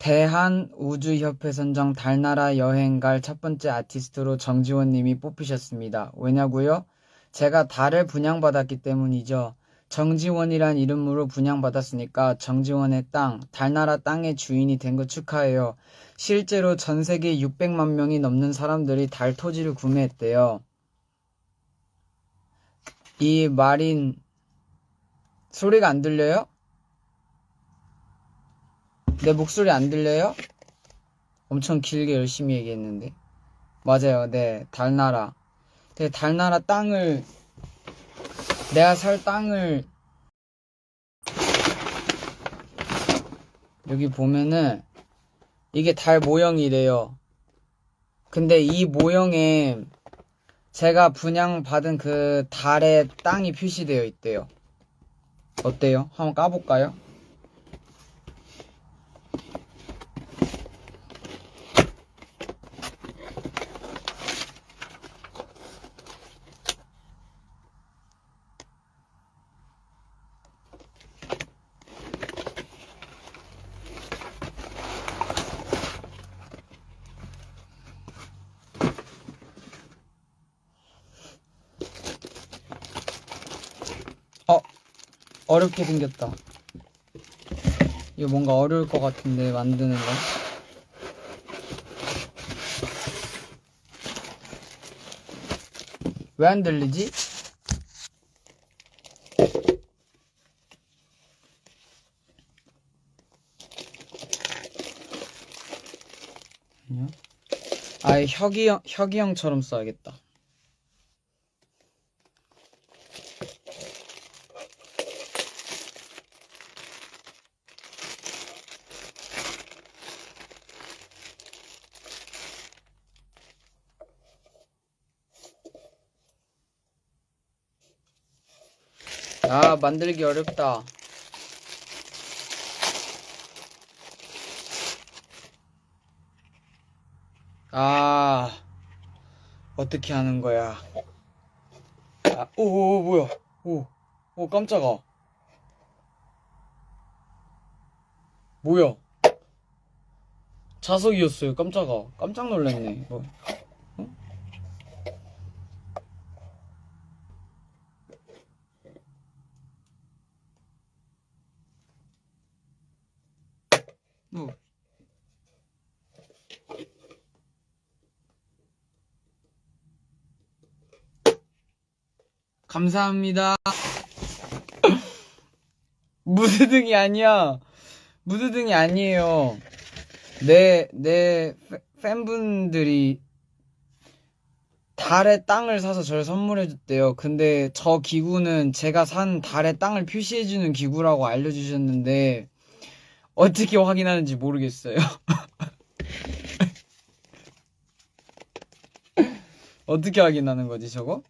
대한우주협회 선정 달나라 여행 갈 첫 번째 아티스트로 정지원 님이 뽑히셨습니다. 왜냐고요? 제가 달을 분양받았기 때문이죠. 정지원이란 이름으로 분양받았으니까 정지원의 땅, 달나라 땅의 주인이 된 거 축하해요. 실제로 전 세계 600만 명이 넘는 사람들이 달 토지를 구매했대요. 이 말인 소리가 안 들려요? 내 목소리 안 들려요? 엄청 길게 열심히 얘기했는데. 맞아요. 네. 달나라. 네, 달나라 땅을 내가 살 땅을 여기 보면은 이게 달 모형이래요. 근데 이 모형에 제가 분양받은 그 달의 땅이 표시되어 있대요. 어때요? 한번 까볼까요? 어, 어렵게 생겼다. 이거 뭔가 어려울 것 같은데, 만드는 거. 왜 안 들리지? 아예 혁이 형, 혁이 형처럼 써야겠다. 아, 만들기 어렵다. 아, 어떻게 하는 거야? 아, 오, 오, 오, 뭐야? 오, 오, 깜짝아. 뭐야? 자석이었어요. 깜짝아. 깜짝 놀랐네. 뭐. 어? 뭐. 감사합니다. 무드등이 아니야. 무드등이 아니에요. 내, 내 팬- 팬분들이 달의 땅을 사서 저를 선물해줬대요. 근데 저 기구는 제가 산 달의 땅을 표시해주는 기구라고 알려주셨는데, 어떻게 확인하는지 모르겠어요. 어떻게 확인하는 거지, 저거?